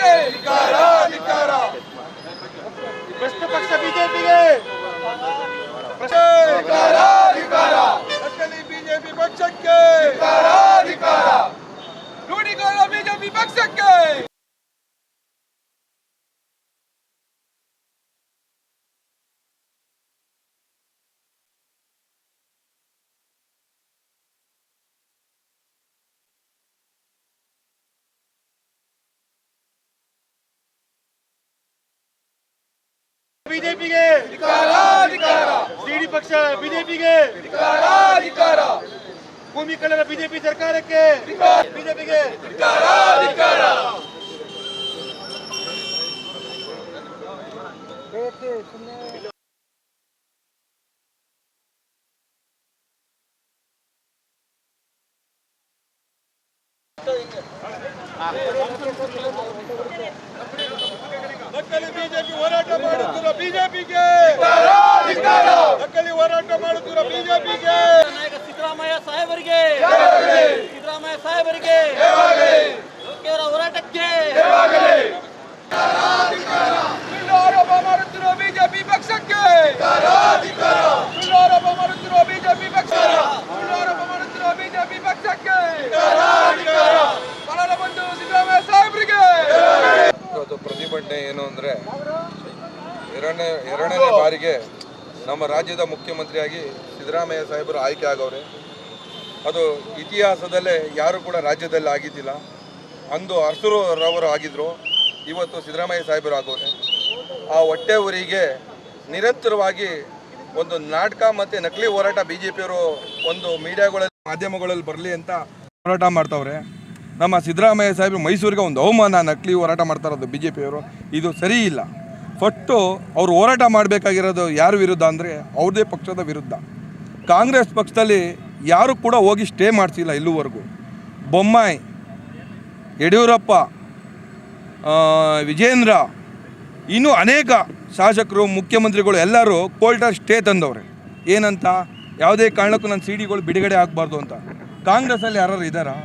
ಪಕ್ಷಕ್ಕೆ ಭ್ರಷ್ಟ ಪಕ್ಷ ಬಿಜೆಪಿಗೆ! ನಕಲಿ ಬಿಜೆಪಿ ಪಕ್ಷಕ್ಕೆ! ರೂಢಿಗೋಳ ಬಿಜೆಪಿ ಪಕ್ಷಕ್ಕೆ! ಬಿಜೆಪಿಗೆ ಸಿಡಿ ಪಕ್ಷ ಬಿಜೆಪಿಗೆ ಭೂಮಿ ಕಳ್ಳರ ಬಿಜೆಪಿ ಸರ್ಕಾರಕ್ಕೆ ಬಿಜೆಪಿಗೆ ನಕಲಿ ಬಿಜೆಪಿ ಹೋರಾಟ ಮಾಡುತ್ತಿರುವ ಬಿಜೆಪಿಗೆ. ನಕಲಿ ಹೋರಾಟ ಮಾಡುತ್ತಿರುವ ಬಿಜೆಪಿಗೆ. ನಾಯಕ ಸಿದ್ದರಾಮಯ್ಯ ಸಾಹೇಬರಿಗೆ. ಸಿದ್ದರಾಮಯ್ಯ ಸಾಹೇಬರಿಗೆ. ಅವರ ಹೋರಾಟಕ್ಕೆ. ಆರೋಪ ಮಾಡುತ್ತಿರುವ ಬಿಜೆಪಿ ಪಕ್ಷಕ್ಕೆ. ಆರೋಪ ಮಾಡುತ್ತಿರುವ ಬಿಜೆಪಿ ಪಕ್ಷ ಆರೋಪ ಮಾಡುತ್ತಿರುವ ಬಿಜೆಪಿ ಪಕ್ಷಕ್ಕೆ. ಬಂಧು ಸಿದ್ದರಾಮಯ್ಯ ಸಾಹೇಬರಿಗೆ. ಇವತ್ತು ಪ್ರತಿಭಟನೆ ಏನು ಅಂದರೆ ಎರಡನೇ ಎರಡನೇ ಬಾರಿಗೆ ನಮ್ಮ ರಾಜ್ಯದ ಮುಖ್ಯಮಂತ್ರಿಯಾಗಿ ಸಿದ್ದರಾಮಯ್ಯ ಸಾಹೇಬರು ಆಯ್ಕೆ ಆಗವ್ರೆ ಅದು ಇತಿಹಾಸದಲ್ಲೇ ಯಾರು ಕೂಡ ರಾಜ್ಯದಲ್ಲಿ ಆಗಿದ್ದಿಲ್ಲ. ಅಂದು ಹಸುರು ರವರು ಆಗಿದ್ರು. ಇವತ್ತು ಸಿದ್ದರಾಮಯ್ಯ ಸಾಹೇಬರು ಆಗೋರೆ. ಆ ಹೊಟ್ಟೆ ಊರಿಗೆ ನಿರಂತರವಾಗಿ ಒಂದು ನಾಟಕ ಮತ್ತು ನಕಲಿ ಹೋರಾಟ ಬಿ ಜೆ ಪಿಯವರು ಒಂದು ಮೀಡಿಯಾಗಳಲ್ಲಿ, ಮಾಧ್ಯಮಗಳಲ್ಲಿ ಬರಲಿ ಅಂತ ಹೋರಾಟ ಮಾಡ್ತವ್ರೆ. ನಮ್ಮ ಸಿದ್ದರಾಮಯ್ಯ ಸಾಹೇಬರು ಮೈಸೂರಿಗೆ ಒಂದು ಅವಮಾನ, ನಕಲಿ ಹೋರಾಟ ಮಾಡ್ತಾ ಇರೋದು ಬಿ ಜೆ ಪಿಯವರು ಇದು ಸರಿ ಇಲ್ಲ. ಫಸ್ಟು ಅವ್ರು ಹೋರಾಟ ಮಾಡಬೇಕಾಗಿರೋದು ಯಾರ ವಿರುದ್ಧ ಅಂದರೆ ಅವ್ರದೇ ಪಕ್ಷದ ವಿರುದ್ಧ. ಕಾಂಗ್ರೆಸ್ ಪಕ್ಷದಲ್ಲಿ ಯಾರು ಕೂಡ ಹೋಗಿ ಸ್ಟೇ ಮಾಡಿಸಿಲ್ಲ ಇಲ್ಲಿವರೆಗೂ. ಬೊಮ್ಮಾಯಿ, ಯಡಿಯೂರಪ್ಪ ವಿಜೇಂದ್ರ, ಇನ್ನೂ ಅನೇಕ ಶಾಸಕರು, ಮುಖ್ಯಮಂತ್ರಿಗಳು ಎಲ್ಲರೂ ಕೋಲ್ಟರ್ ಸ್ಟೇ ತಂದವ್ರೆ. ಏನಂತ? ಯಾವುದೇ ಕಾರಣಕ್ಕೂ ನನ್ನ ಸಿ ಡಿಗಳು ಬಿಡುಗಡೆ ಆಗಬಾರ್ದು ಅಂತ. ಕಾಂಗ್ರೆಸ್ಸಲ್ಲಿ ಯಾರು ಇದ್ದಾರಾ?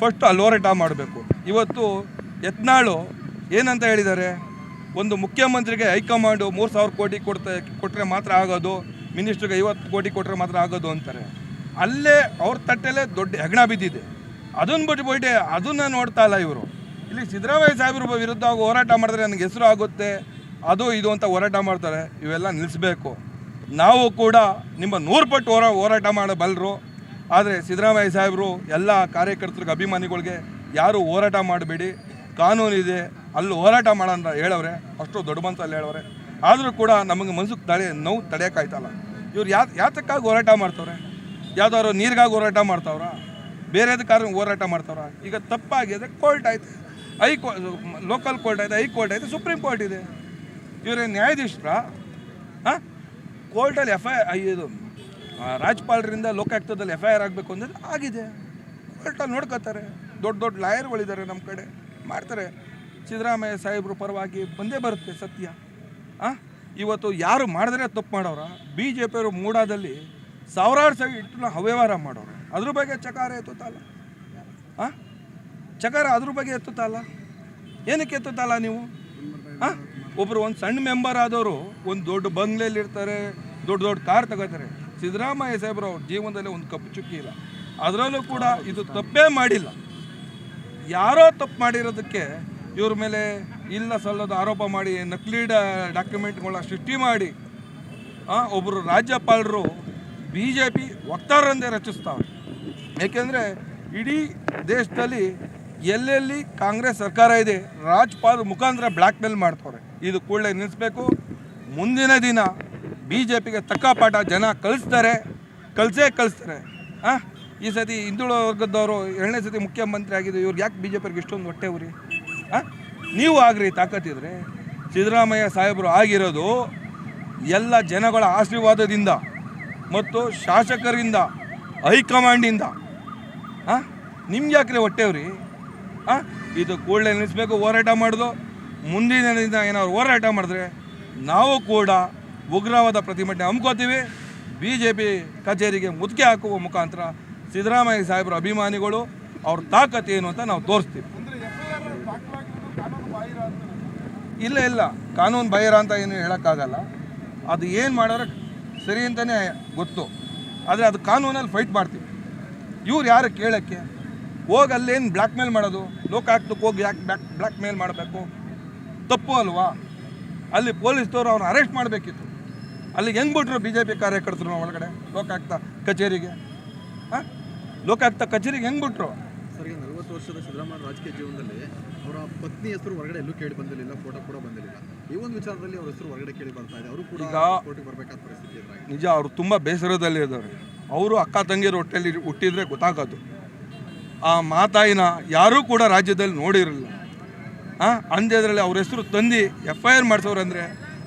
ಫಸ್ಟ್ ಅಲ್ಲಿ ಹೋರಾಟ ಮಾಡಬೇಕು. ಇವತ್ತು ಯತ್ನಾಳು ಏನಂತ ಹೇಳಿದ್ದಾರೆ? ಒಂದು ಮುಖ್ಯಮಂತ್ರಿಗೆ ಹೈಕಮಾಂಡು ಮೂರು ಸಾವಿರ ಕೋಟಿ ಕೊಡ್ತಾ ಕೊಟ್ಟರೆ ಮಾತ್ರ ಆಗೋದು, ಮಿನಿಸ್ಟ್ರಿಗೆ ಐವತ್ತು ಕೋಟಿ ಕೊಟ್ಟರೆ ಮಾತ್ರ ಆಗೋದು ಅಂತಾರೆ. ಅಲ್ಲೇ ಅವ್ರ ತಟ್ಟೆಲ್ಲೇ ದೊಡ್ಡ ಹೆಗಣ ಬಿದ್ದಿದೆ. ಅದನ್ನು ಬಿಟ್ಬಿಟ್ಟು ಅದನ್ನು ನೋಡ್ತಾ ಇಲ್ಲ ಇವರು. ಇಲ್ಲಿ ಸಿದ್ದರಾಮಯ್ಯ ಸಾಹೇಬ್ರ ವಿರುದ್ಧ ಹೋರಾಟ ಮಾಡಿದ್ರೆ ನನಗೆ ಹೆಸರು ಆಗುತ್ತೆ, ಅದು ಇದು ಅಂತ ಹೋರಾಟ ಮಾಡ್ತಾರೆ, ಇವೆಲ್ಲ ನಿಲ್ಲಿಸಬೇಕು. ನಾವು ಕೂಡ ನಿಮ್ಮ ನೂರು ಪಟ್ಟು ಹೋರಾ, ಹೋರಾಟ ಮಾಡಬಲ್ಲರು ಆದರೆ ಸಿದ್ದರಾಮಯ್ಯ ಸಾಹೇಬರು ಎಲ್ಲ ಕಾರ್ಯಕರ್ತರಿಗೆ ಅಭಿಮಾನಿಗಳಿಗೆ ಯಾರೂ ಹೋರಾಟ ಮಾಡಬೇಡಿ. ಕಾನೂನಿದೆ ಅಲ್ಲಿ ಹೋರಾಟ ಮಾಡೋಣ ಹೇಳವ್ರೆ, ಅಷ್ಟು ದೊಡ್ಡ ಅಲ್ಲಿ ಹೇಳವ್ರೆ. ಆದರೂ ಕೂಡ ನಮಗೆ ಮನ್ಸಿಗೆ ತಡೆ, ನೋವು ತಡೆಯೋಕ್ಕಾಯ್ತಲ್ಲ ಇವ್ರು ಯಾ ಯಾತಕ್ಕಾಗಿ ಹೋರಾಟ ಮಾಡ್ತವ್ರೆ? ಯಾವ್ದಾದ್ರು ನೀರಿಗಾಗಿ ಹೋರಾಟ ಮಾಡ್ತಾವ್ರ? ಕಾರಣ ಹೋರಾಟ ಮಾಡ್ತಾವ್ರ? ಈಗ ತಪ್ಪಾಗಿದೆ, ಕೋರ್ಟ್ ಆಯ್ತು. ಹೈ ಕೋ, ಲೋಕಲ್ ಕೋರ್ಟ್ ಆಯ್ತು ಹೈಕೋರ್ಟ್ ಕೋರ್ಟ್ ಆಯ್ತು, ಸುಪ್ರೀಂ ಕೋರ್ಟ್ ಇದೆ. ಇವರೇ ನ್ಯಾಯಾಧೀಶರ? ಹಾಂ? ಕೋರ್ಟಲ್ಲಿ ಎಫ್ ಐ ಇದು ರಾಜ್ಯಪಾಲರಿಂದ ಲೋಕಾಯುಕ್ತದಲ್ಲಿ ಎಫ್ ಐ ಆರ್ ಆಗಬೇಕು ಅಂದರೆ ಆಗಿದೆ. ಕೋರ್ಟಲ್ಲಿ ನೋಡ್ಕೋತಾರೆ. ದೊಡ್ಡ ದೊಡ್ಡ ಲಾಯರ್ಗಳಿದ್ದಾರೆ ನಮ್ಮ ಕಡೆ. ಮಾಡ್ತಾರೆ. ಸಿದ್ದರಾಮಯ್ಯ ಸಾಹೇಬ್ರ ಪರವಾಗಿ ಬಂದೇ ಬರುತ್ತೆ ಸತ್ಯ. ಆ? ಇವತ್ತು ಯಾರು ಮಾಡಿದ್ರೆ ತಪ್ಪು ಮಾಡೋರ? ಬಿ ಜೆ ಪಿಯವರು ಮೂಡಾದಲ್ಲಿ ಸಾವಿರಾರು ಸಾವಿರ ಇಟ್ಟು ಅವ್ಯವಹಾರ ಮಾಡೋರು. ಅದ್ರ ಬಗ್ಗೆ ಚಕಾರ ಎತ್ತುತ್ತಲ್ಲ ಆ? ಚಕಾರ ಅದ್ರ ಬಗ್ಗೆ ಎತ್ತುತ್ತಲ್ಲ ಏನಕ್ಕೆ ಎತ್ತುತ್ತಲ್ಲ ನೀವು? ಆ? ಒಬ್ಬರು ಒಂದು ಸಣ್ಣ ಮೆಂಬರ್ ಆದವರು ಒಂದು ದೊಡ್ಡ ಬಂಗ್ಲೆಯಲ್ಲಿ ಇರ್ತಾರೆ, ದೊಡ್ಡ ದೊಡ್ಡ ಕಾರ್ ತಗೋತಾರೆ. ಸಿದ್ದರಾಮಯ್ಯ ಸಾಹೇಬ್ರು ಅವ್ರ ಜೀವನದಲ್ಲಿ ಒಂದು ಕಪ್ಪು ಚುಕ್ಕಿ ಇಲ್ಲ. ಅದರಲ್ಲೂ ಕೂಡ ಇದು ತಪ್ಪೇ ಮಾಡಿಲ್ಲ. ಯಾರೋ ತಪ್ಪು ಮಾಡಿರೋದಕ್ಕೆ ಇವ್ರ ಮೇಲೆ ಇಲ್ಲ ಸಲ್ಲದ ಆರೋಪ ಮಾಡಿ ನಕಲಿ ಡಾಕ್ಯುಮೆಂಟ್ಗಳ ಸೃಷ್ಟಿ ಮಾಡಿ ಒಬ್ಬರು ರಾಜ್ಯಪಾಲರು ಬಿ ಜೆ ಪಿ ವಕ್ತಾರಂದೇ ರಚಿಸ್ತಾವೆ ಏಕೆಂದರೆ ಇಡೀ ದೇಶದಲ್ಲಿ ಎಲ್ಲೆಲ್ಲಿ ಕಾಂಗ್ರೆಸ್ ಸರ್ಕಾರ ಇದೆ, ರಾಜ್ಪಾಲ್ ಮುಖಾಂತರ ಬ್ಲ್ಯಾಕ್ ಮೇಲ್ ಮಾಡ್ತವ್ರೆ. ಇದು ಕೂಡಲೇ ನಿಲ್ಲಿಸ್ಬೇಕು. ಮುಂದಿನ ದಿನ ಬಿ ಜೆ ಪಿಗೆ ತಕ್ಕ ಪಾಠ ಜನ ಕಳಿಸ್ತಾರೆ ಕಳಿಸೇ ಕಳಿಸ್ತಾರೆ ಹಾಂ ಈ ಸತಿ ಹಿಂದುಳಿದ ವರ್ಗದವರು ಎರಡನೇ ಸತಿ ಮುಖ್ಯಮಂತ್ರಿ ಆಗಿದೆ ಇವ್ರಿಗೆ ಯಾಕೆ ಬಿ ಜೆ ಪಿಗೆ ಇಷ್ಟೊಂದು ಹೊಟ್ಟೆ ಉರಿ? ನೀವು ಆಗ್ರಿ ತಾಕತ್ತಿದ್ರೆ ಸಿದ್ದರಾಮಯ್ಯ ಸಾಹೇಬರು ಆಗಿರೋದು ಎಲ್ಲ ಜನಗಳ ಆಶೀರ್ವಾದದಿಂದ ಮತ್ತು ಶಾಸಕರಿಂದ ಹೈಕಮಾಂಡಿಂದ ಹಾಂ ನಿಮ್ಗೆ ಯಾಕ್ರಿ ಹೊಟ್ಟೆವ್ರಿ? ಹಾಂ ಇದು ಕೂಡಲೇ ನಿಲ್ಲಿಸ್ಬೇಕು ಹೋರಾಟ ಮಾಡೋದು. ಮುಂದಿನ ದಿನ ಏನಾದ್ರು ಹೋರಾಟ ಮಾಡಿದ್ರೆ ನಾವು ಕೂಡ ಉಗ್ರವಾದ ಪ್ರತಿಭಟನೆ ಹಮ್ಕೋತೀವಿ. ಬಿ ಜೆ ಪಿ ಕಚೇರಿಗೆ ಮುದುಕೆ ಹಾಕುವ ಮುಖಾಂತರ ಸಿದ್ದರಾಮಯ್ಯ ಸಾಹೇಬರ ಅಭಿಮಾನಿಗಳು ಅವ್ರ ಏನು ಅಂತ ನಾವು ತೋರಿಸ್ತೀವಿ. ಇಲ್ಲ ಇಲ್ಲ. ಕಾನೂನು ಬಹಿರ ಅಂತ ಏನು ಹೇಳೋಕ್ಕಾಗಲ್ಲ. ಅದು ಏನು ಮಾಡೋರೆ ಸರಿ ಅಂತಲೇ ಗೊತ್ತು. ಆದರೆ ಅದು ಕಾನೂನಲ್ಲಿ ಫೈಟ್ ಮಾಡ್ತೀವಿ. ಇವ್ರು ಯಾರು ಕೇಳೋಕ್ಕೆ? ಹೋಗಿ ಅಲ್ಲೇನು ಬ್ಲ್ಯಾಕ್ ಮೇಲ್ ಮಾಡೋದು? ಲೋಕಾಯುಕ್ತಕ್ಕೆ ಹೋಗಿ ಯಾಕೆ ಬ್ಯಾಕ್ ಬ್ಲ್ಯಾಕ್ ಮೇಲ್ ಮಾಡಬೇಕು? ತಪ್ಪು ಅಲ್ವಾ? ಅಲ್ಲಿ ಪೊಲೀಸ್ದವ್ರು ಅವ್ರನ್ನ ಅರೆಸ್ಟ್ ಮಾಡಬೇಕಿತ್ತು. ಅಲ್ಲಿಗೆ ಹೆಂಗೆ ಬಿಟ್ರು ಬಿ ಜೆ ಪಿ ಕಾರ್ಯಕರ್ತರು ಒಳಗಡೆ? ಲೋಕಾಯುಕ್ತ ಕಚೇರಿಗೆ. ಹಾಂ? ಲೋಕಾಯುಕ್ತ ಕಚೇರಿಗೆ ಹೆಂಗೆ ಬಿಟ್ರು? ಸರಿ ನಲವತ್ತು ವರ್ಷದ ಸಿದ್ದರಾಮಯ್ಯ ರಾಜಕೀಯ ಜೀವನದಲ್ಲಿ ಅವರ ಪತ್ನಿ ಹೆಸರು ಹೊರಗಡೆ ಎಲ್ಲೂ ಕೇಳಿ ಬಂದಿರಲಿಲ್ಲ ಫೋಟೋ ಕೂಡ ಬಂದಿರಲಿಲ್ಲ. ಈ ಒಂದು ವಿಚಾರದಲ್ಲಿ ಅವ್ರ ಹೆಸರು ಹೊರಗಡೆ ಕೇಳಿ ಬರ್ತಾ ಇದೆ. ಅವರು ಕೂಡ ಕೋರ್ಟಿಗೆ ಬರಬೇಕಾದ ಪರಿಸ್ಥಿತಿ ಎದುರಾಗಿದೆ. ನಿಜ ಅವರು ತುಂಬ ಬೇಸರದಲ್ಲಿ ಇದ್ದಾರೆ. ಅವರು ಅಕ್ಕ ತಂಗಿಯರು ಹೊಟ್ಟೆಯಲ್ಲಿ ಹುಟ್ಟಿದ್ರೆ ಗೊತ್ತಾಗೋದು. ಆ ಮಾತಾಯಿನ ಯಾರೂ ಕೂಡ ರಾಜ್ಯದಲ್ಲಿ ನೋಡಿರಲಿಲ್ಲ. ಹಾಂ ಅಂದ್ಯದ್ರಲ್ಲಿ ಅವ್ರ ಹೆಸರು ತಂದು ಎಫ್ ಐ ಆರ್ ಮಾಡಿಸೋರು ಅಂದರೆ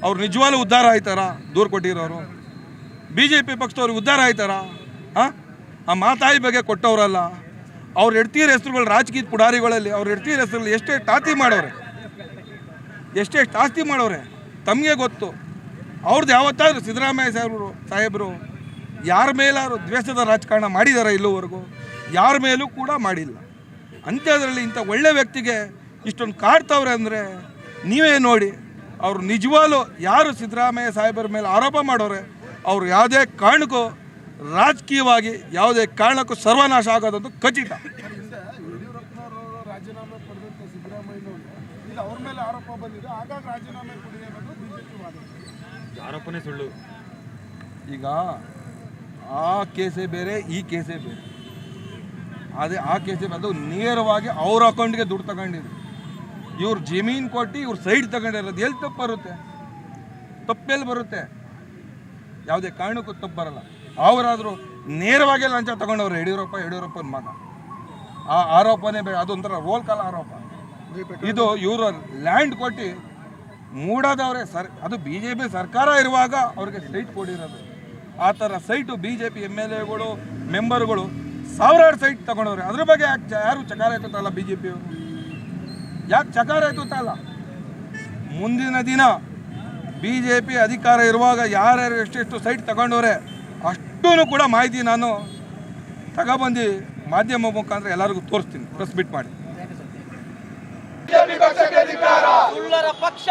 ಅವ್ರು ನಿಜವಾಗ್ಲೂ ಉದ್ಧಾರ ಆಯ್ತಾರ? ದೂರು ಕೊಟ್ಟಿರೋರು. ಬಿ ಜೆ ಪಿ ಪಕ್ಷದವ್ರಿಗೆ ಉದ್ಧಾರ ಆಯ್ತಾರ? ಹಾಂ ಆ ಮಾತಾಯಿ ಬಗ್ಗೆ ಕೊಟ್ಟವರಲ್ಲ. ಅವ್ರ ಹೆಡ್ತೀರ ಹೆಸರುಗಳು ರಾಜಕೀಯ ಪುಡಾರಿಗಳಲ್ಲಿ, ಅವ್ರು ಹೆಡ್ತೀರ ಹೆಸರುಗಳು ಎಷ್ಟೇ ತಾತಿ ಮಾಡೋರೆ, ಎಷ್ಟೇ ಆಸ್ತಿ ಮಾಡೋರೆ, ತಮಗೆ ಗೊತ್ತು. ಅವ್ರದ್ದು ಯಾವತ್ತಾದ್ರೂ ಸಿದ್ದರಾಮಯ್ಯ ಸಾಹೇಬರು ಸಾಹೇಬರು, ಯಾರ ಮೇಲಾದ್ರು ದ್ವೇಷದ ರಾಜಕಾರಣ ಮಾಡಿದಾರ ಇಲ್ಲಿವರೆಗೂ? ಯಾರ ಮೇಲೂ ಕೂಡ ಮಾಡಿಲ್ಲ. ಅಂಥದ್ರಲ್ಲಿ ಇಂಥ ಒಳ್ಳೆ ವ್ಯಕ್ತಿಗೆ ಇಷ್ಟೊಂದು ಕಾಡ್ತವ್ರೆ ಅಂದರೆ ನೀವೇ ನೋಡಿ, ಅವರು ನಿಜವಾಗ್ಲೂ ಯಾರು ಸಿದ್ದರಾಮಯ್ಯ ಸಾಹೇಬರ ಮೇಲೆ ಆರೋಪ ಮಾಡೋರೆ, ಅವ್ರು ಯಾವುದೇ ಕಾರಣಕ್ಕೂ ರಾಜಕೀಯವಾಗಿ ಯಾವುದೇ ಕಾರಣಕ್ಕೂ ಸರ್ವನಾಶ ಆಗೋದಂತೂ ಖಚಿತ. ಆರೋಪನೇ ಸುಳ್ಳು. ಈಗ ಆ ಕೇಸೇ ಬೇರೆ ಈ ಕೇಸೇ ಬೇರೆ. ಅದೇ ಆ ಕೇಸೇ ಅದು ನೇರವಾಗಿ ಅವ್ರ ಅಕೌಂಟ್ಗೆ ದುಡ್ಡು ತಗೊಂಡಿದ್ರು ಇವ್ರು ಜಮೀನು ಕೊಟ್ಟು ಇವ್ರು ಸೈಡ್ ತಗೊಂಡಿರೋದು ಎಲ್ಲಿ ತಪ್ಪು ಬರುತ್ತೆ? ತಪ್ಪೆಲ್ಲಿ ಬರುತ್ತೆ? ಯಾವುದೇ ಕಾರಣಕ್ಕೂ ತಪ್ಪು ಬರಲ್ಲ. ಅವರಾದರೂ ನೇರವಾಗಿ ಲಂಚ ತಗೊಂಡವ್ರು ಯಡಿಯೂರಪ್ಪ ಯಡಿಯೂರಪ್ಪನ ಮಗ ಆ ಆರೋಪನೇ ಬೇಡ ಅದೊಂಥರ ರೋಲ್ ಕಾಲ ಆರೋಪ. ಇದು ಇವರು ಲ್ಯಾಂಡ್ ಕೊಟ್ಟು ಮೂಡಾದವ್ರೆ ಸರ್, ಅದು ಬಿ ಜೆ ಪಿ ಸರ್ಕಾರ ಇರುವಾಗ ಅವ್ರಿಗೆ ಸೈಟ್ ಕೊಡಿರೋದು. ಆ ಥರ site B J P M L ಎಗಳು ಮೆಂಬರ್ಗಳು ಸಾವಿರಾರು ಸೈಟ್ ತಗೊಂಡವ್ರೆ. ಅದ್ರ ಬಗ್ಗೆ ಯಾಕೆ ಯಾರು ಚಕಾರ ಎತ್ತಲ್ಲ ಬಿ ಜೆ ಪಿಯವರು ಯಾಕೆ ಚಕಾರ ಎತ್ತಲ್ಲ ಮುಂದಿನ ದಿನ ಬಿ ಜೆ ಪಿ ಅಧಿಕಾರ ಇರುವಾಗ ಯಾರ್ಯಾರು ಎಷ್ಟೆಷ್ಟು ಸೈಟ್ ತಗೊಂಡವ್ರೆ ಅಷ್ಟೂ ಕೂಡ ಮಾಹಿತಿ ನಾನು ತಗೊಬಂದು ಮಾಧ್ಯಮ ಮುಖಾಂತರ ಎಲ್ಲರಿಗೂ ತೋರಿಸ್ತೀನಿ ಪ್ರೆಸ್ ಬಿಟ್ ಮಾಡಿ ಸುಳ್ಳರ ಪಕ್ಷ.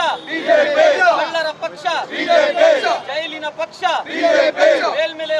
ಕಳ್ಳರ ಪಕ್ಷ. ಜೈಲಿನ ಪಕ್ಷ. ಬಿಜೆಪಿ ಮೇಲ್ಮೇಲೆ ಪಕ್ಷ. ಬಿಜೆಪಿ